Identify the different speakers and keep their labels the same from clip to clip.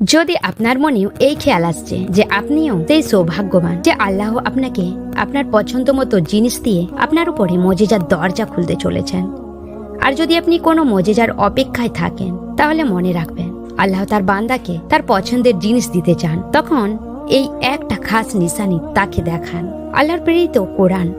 Speaker 1: যদি আপনার মনেও এই খেয়াল আসছে যে আপনিও সেই সৌভাগ্যবান যে আল্লাহ আপনাকে আপনার পছন্দ মতো জিনিস দিয়ে আপনার উপরে মজেজার দরজা খুলতে চলেছেন। আর যদি আপনি কোনো মজেজার অপেক্ষায় থাকেন, তাহলে মনে রাখবেন, আল্লাহ তার বান্দাকে তার পছন্দের জিনিস দিতে চান। তখন এই একটা খাস নিশানি তাকে দেখান। আল্লাহর প্রেরিত কোরআন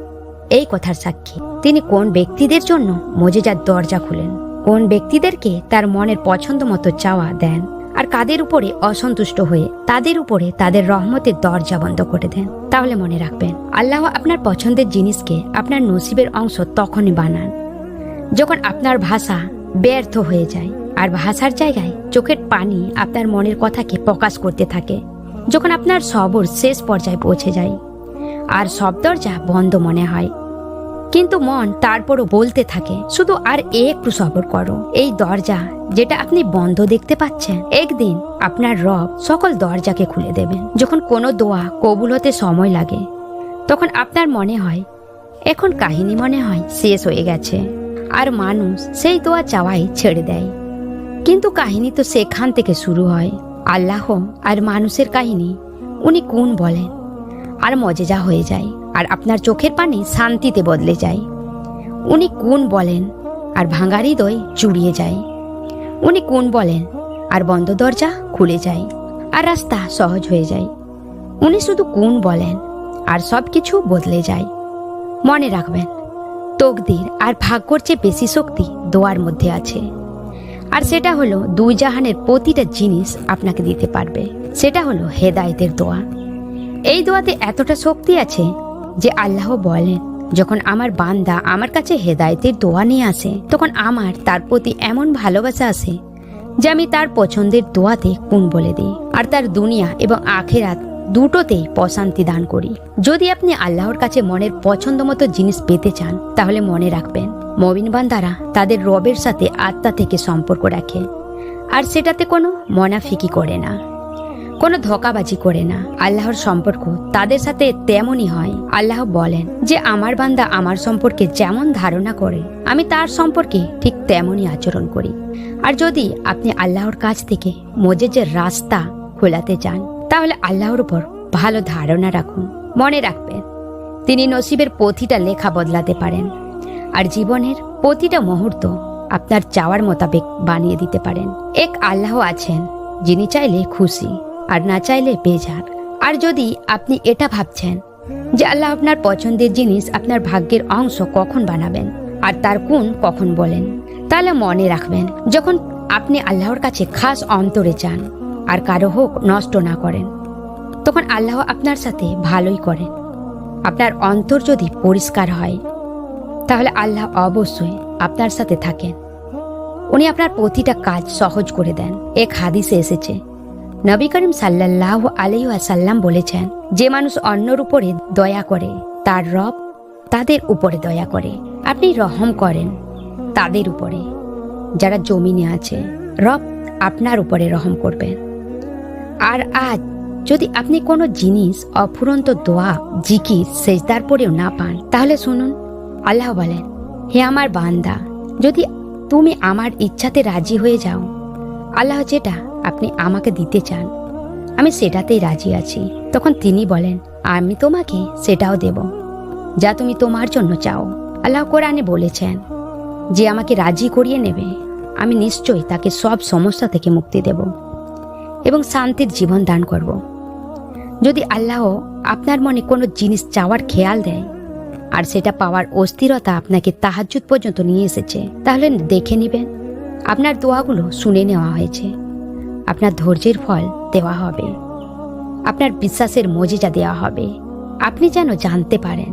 Speaker 1: এই কথার সাক্ষী। তিনি কোন ব্যক্তিদের জন্য মজেজার দরজা খুলেন? কোন ব্যক্তিদেরকে তার মনের পছন্দ মতো চাওয়া দেন? কাদের উপরে অসন্তুষ্ট হয়ে, তাদের উপরে তাদের রহমতের দরজা বন্ধ করে দেন। তাহলে মনে রাখবেন, আল্লাহ আপনার পছন্দের জিনিসকে আপনার নসিবের অংশ তখনই বানান। যখন আপনার ভাষা ব্যর্থ হয়ে যায়, আর ভাষার জায়গায় চোখের পানি আপনার মনের কথাকে প্রকাশ করতে থাকে, যখন আপনার সবর শেষ পর্যায়ে পৌঁছে যায়, আর সব দরজা বন্ধ মনে হয় কিন্তু মন তারপরও বলতে থাকে, শুধু আর একটু সবর করো। এই দরজা যেটা আপনি বন্ধ দেখতে পাচ্ছেন, একদিন আপনার রব সকল দরজাকে খুলে দেবেন। যখন কোনো দোয়া কবুল হতে সময় লাগে, তখন আপনার মনে হয়, এখন কাহিনী মনে হয় শেষ হয়ে গেছে। আর মানুষ সেই দোয়া চাওয়াই ছেড়ে দেয়। কিন্তু কাহিনী তো সেখান থেকে শুরু হয়। আল্লাহ আর মানুষের কাহিনী, উনি কোন বলেন? আর মজেজা হয়ে যায়। আর আপনার চোখের পানি শান্তিতে বদলে যায়। উনি কোন বলেন আর ভাঙা হৃদয় জুড়িয়ে যায়। উনি কোন বলেন আর বন্ধ দরজা খুলে যায় আর রাস্তা সহজ হয়ে যায়। উনি শুধু কোন বলেন আর সব কিছু বদলে যায়। মনে রাখবেন, তকদির আর ভাগ্যর চেয়ে বেশি শক্তি দোয়ার মধ্যে আছে। আর সেটা হলো দুই জাহানের প্রতিটা জিনিস আপনাকে দিতে পারবে। সেটা হলো হেদায়েতের দোয়া। এই দোয়াতে এতটা শক্তি আছে যে আল্লাহ বলেন, যখন আমার বান্দা আমার কাছে হেদায়েতের দোয়া নিয়ে আসে, তখন আমার তার প্রতি এমন ভালোবাসা আসে যে আমি তার পছন্দের দোয়াতে কোন বলে দিই, আর তার দুনিয়া এবং আখেরাত দুটোতেই প্রশান্তি দান করি। যদি আপনি আল্লাহর কাছে মনের পছন্দ মতো জিনিস পেতে চান, তাহলে মনে রাখবেন মবিন বান্দারা তাদের রবের সাথে আত্মা থেকে সম্পর্ক রাখে, আর সেটাতে কোনো মনাফিকি করে না। কোনো ধোকাবাজি করে না। আল্লাহর সম্পর্ক তাদের সাথে তেমনই হয়। আল্লাহ বলেন যে, আমার বান্দা আমার সম্পর্কে যেমন ধারণা করে, আমি তার সম্পর্কে ঠিক তেমনই আচরণ করি। আর যদি আপনি আল্লাহর কাছ থেকে মজেজের রাস্তা খোলাতে চান তাহলে আল্লাহর উপর ভালো ধারণা রাখুন। মনে রাখবেন, তিনি নসিবের প্রতিটা লেখা বদলাতে পারেন। আর জীবনের প্রতিটা মুহূর্ত আপনার চাওয়ার মোতাবেক বানিয়ে দিতে পারেন। এক আল্লাহ আছেন, যিনি চাইলে খুশি। আর না চাইলে বেজার। আর যদি আপনি এটা ভাবছেন যে আল্লাহ আপনার পছন্দের জিনিস আপনার ভাগ্যের অংশ কখন বানাবেন আর তার কোন কখন বলেন, তাহলে মনে রাখবেন যখন আপনি আল্লাহর কাছে খাস অন্তরে চান আর কারও হোক নষ্ট না করেন, তখন আল্লাহ আপনার সাথে ভালোই করেন। আপনার অন্তর যদি পরিষ্কার হয়, তাহলে আল্লাহ অবশ্যই আপনার সাথে থাকেন। উনি আপনার প্রতিটা কাজ সহজ করে দেন। এক হাদিসে এসেছে নবী করিম সাল্লাহ আলাইসাল্লাম বলেছেন, যে মানুষ অন্যর উপরে দয়া করে, তার রব তাদের উপরে দয়া করে। আপনি রহম করেন তাদের উপরে। যারা জমিনে আছে, রব আপনার উপরে রহম করবেন আর আজ যদি আপনি কোনো জিনিস অফুরন্ত দোয়া, জিকির, সেজদার পরেও না পান, তাহলে শুনুন, আল্লাহ বলেন, হে আমার বান্দা, যদি তুমি আমার ইচ্ছাতে রাজি হয়ে যাও, আল্লাহ যেটা আপনি আমাকে দিতে চান। আমি সেটাতেই রাজি আছি। তখন তিনি বলেন, আমি তোমাকে সেটাও দেব, যা তুমি তোমার জন্য চাও। আল্লাহ কোরআনে বলেছেন, যে আমাকে রাজি করিয়ে নেবে, আমি নিশ্চয়ই তাকে সব সমস্যা থেকে মুক্তি দেব এবং শান্তির জীবন দান করব। যদি আল্লাহ আপনার মনে কোনো জিনিস চাওয়ার খেয়াল দেয়, আর সেটা পাওয়ার অস্থিরতা আপনাকে তাহাজুদ পর্যন্ত নিয়ে এসেছে, তাহলে দেখে নেবেন। আপনার দোয়াগুলো শুনে নেওয়া হয়েছে। আপনার ধৈর্যের ফল দেওয়া হবে। আপনার বিশ্বাসের মজিজা দেওয়া হবে। আপনি যেন জানতে পারেন,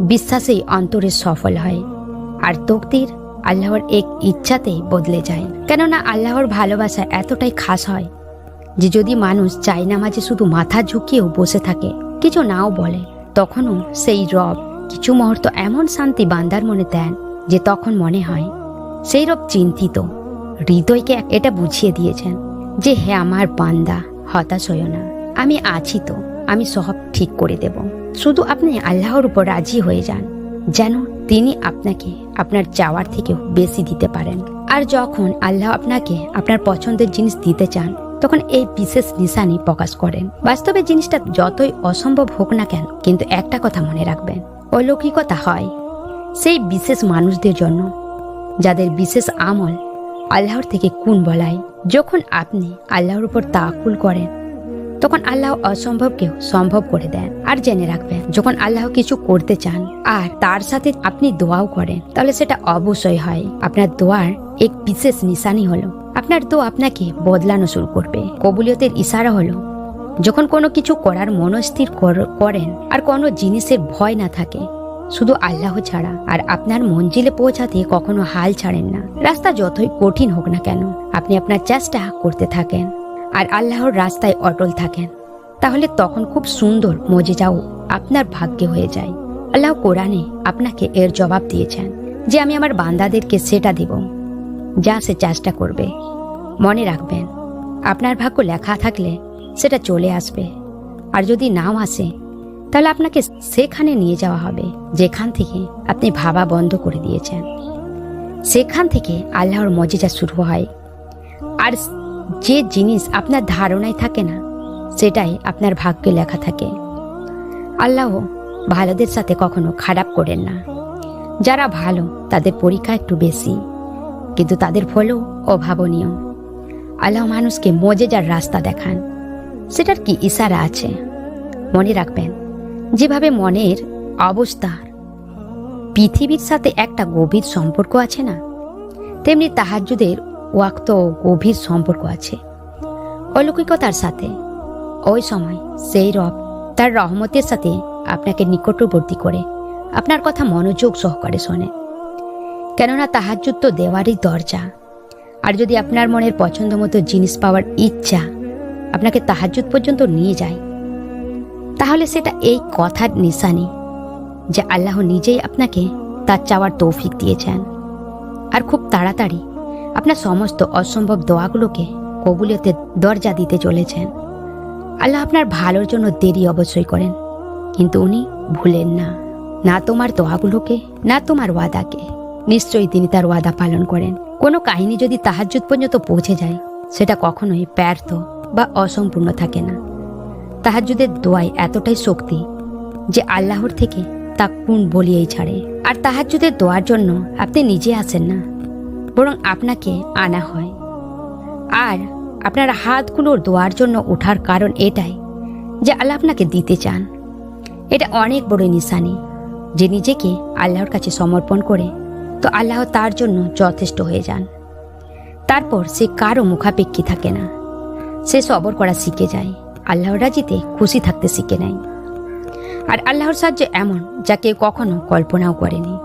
Speaker 1: বিশ্বাসেই অন্তরে সফল হয় আর তকদির আল্লাহর এক ইচ্ছাতেই বদলে যায়। কেননা আল্লাহর ভালোবাসা এতটাই খাস হয় যে যদি মানুষ চাই না মাঝে শুধু মাথা ঝুঁকিয়েও বসে থাকে, কিছু নাও বলে, তখনও সেই রব কিছু মুহূর্ত এমন শান্তি বান্দার মনে দেন যে তখন মনে হয়, সেই রব চিন্তিত, হৃদয়কে এটা বুঝিয়ে দিয়েছেন। যে হে আমার বান্দা, হতাশ হইও না। আমি আছি তো, আমি সব ঠিক করে দেব। শুধু আপনি আল্লাহর উপর রাজি হয়ে যান, যেন তিনি আপনাকে আপনার চাওয়ার থেকেও বেশি দিতে পারেন। আর যখন আল্লাহ আপনাকে আপনার পছন্দের জিনিস দিতে চান, তখন এই বিশেষ নিশানি প্রকাশ করেন। বাস্তবে জিনিসটা যতই অসম্ভব হোক না কেন, কিন্তু একটা কথা মনে রাখবেন, অলৌকিকতা হয়। সেই বিশেষ মানুষদের জন্য, যাদের বিশেষ আমল আল্লাহর থেকে কোন বলায়। যখন আপনি আল্লাহর উপর তাকুল করেন, তখন আল্লাহ অসম্ভবকেও সম্ভব করে দেন। আর জেনে রাখবেন, যখন আল্লাহ কিছু করতে চান আর তার সাথে আপনি দোয়াও করেন, তাহলে সেটা অবশ্যই হয়। আপনার দোয়ার এক বিশেষ নিশানি হলো, আপনার দোয়া আপনাকে বদলানো শুরু করবে। কবুলিয়তের ইশারা হলো, যখন কোনো কিছু করার মনস্থির কর- করেন আর কোনো জিনিসের ভয় না থাকে শুধু আল্লাহ ছাড়া আর আপনার মঞ্জিলে পৌঁছাতে কখনো হাল ছাড়েন না। রাস্তা যতই কঠিন হোক না কেন, আপনি আপনার চেষ্টা করতে থাকেন আর আল্লাহর রাস্তায় অটল থাকেন। তাহলে তখন খুব সুন্দর মজে যাও আপনার ভাগ্যে হয়ে যায়। আল্লাহ কোরআনে আপনাকে এর জবাব দিয়েছেন যে আমি আমার বান্দাদেরকে সেটা দেব, যা সে চেষ্টা করবে। মনে রাখবেন, আপনার ভাগ্য লেখা থাকলে সেটা চলে আসবে। আর যদি নাও আসে তাহলে আপনাকে সেখানে নিয়ে যাওয়া হবে, যেখান থেকে আপনি ভাবা বন্ধ করে দিয়েছেন। সেখান থেকে আল্লাহর মজেজা শুরু হয়। আর যে জিনিস আপনার ধারণায় থাকে না, সেটাই আপনার ভাগ্যে লেখা থাকে। আল্লাহ ভালোদের সাথে কখনো খারাপ করেন না। যারা ভালো, তাদের পরীক্ষা একটু বেশি, কিন্তু তাদের ফলও অভাবনীয়। আল্লাহ মানুষকে মজেজার রাস্তা দেখান। সেটার কি ইশারা আছে? মনে রাখবেন যেভাবে মনের অবস্থার পৃথিবীর সাথে একটা গভীর সম্পর্ক আছে না, তেমনি তাহাজুদের ওয়াক্ত গভীর সম্পর্ক আছে। অলৌকিকতার সাথে, ওই সময় সেই রব তার রহমতের সাথে আপনাকে নিকটবর্তী করে, আপনার কথা মনোযোগ সহকারে শোনে। কেননা তাহাজুদ তো দেওয়ারই দরজা। আর যদি আপনার মনের পছন্দ মতো জিনিস পাওয়ার ইচ্ছা আপনাকে তাহাজুদ পর্যন্ত নিয়ে যায় তাহলে সেটা এই কথার নিশানি যে আল্লাহ নিজেই আপনাকে তার চাওয়ার তৌফিক দিয়েছেন। আর খুব তাড়াতাড়ি আপনার সমস্ত অসম্ভব দোয়াগুলোকে কবুলিয়তের দরজা দিতে চলেছেন। আল্লাহ আপনার ভালোর জন্য দেরি অবশ্যই করেন, কিন্তু উনি ভুলেন না। না তোমার দোয়াগুলোকে, না তোমার ওয়াদাকে। নিশ্চয়ই তিনি তার ওয়াদা পালন করেন। কোনো কাহিনী যদি তাহাজ্জুদ পর্যন্ত পৌঁছে যায়, সেটা কখনোই ব্যর্থ বা অসম্পূর্ণ থাকে না। তাহাজ্জুদের দোয়ায় এতটাই শক্তি যে আল্লাহর থেকে তা কোন বলিয়েই ছাড়ে। আর তাহাজ্জুদের দোয়ার জন্য আপনি নিজে আসেন না, বরং আপনাকে আনা হয়। আর আপনার হাতগুলোর দোয়ার জন্য ওঠার কারণ এটাই যে আল্লাহ আপনাকে দিতে চান। এটা অনেক বড় নিশানি যে নিজেকে আল্লাহর কাছে সমর্পণ করে তো আল্লাহ তার জন্য যথেষ্ট হয়ে যান। তারপর সে কারও মুখাপেক্ষী থাকে না, সে সবর করা শিখে যায়। আল্লাহর রাজিতে খুশি থাকতে শিখে নেয়। আর আল্লাহর সাহায্য এমন যা কেউ কখনো কল্পনাও করেনি।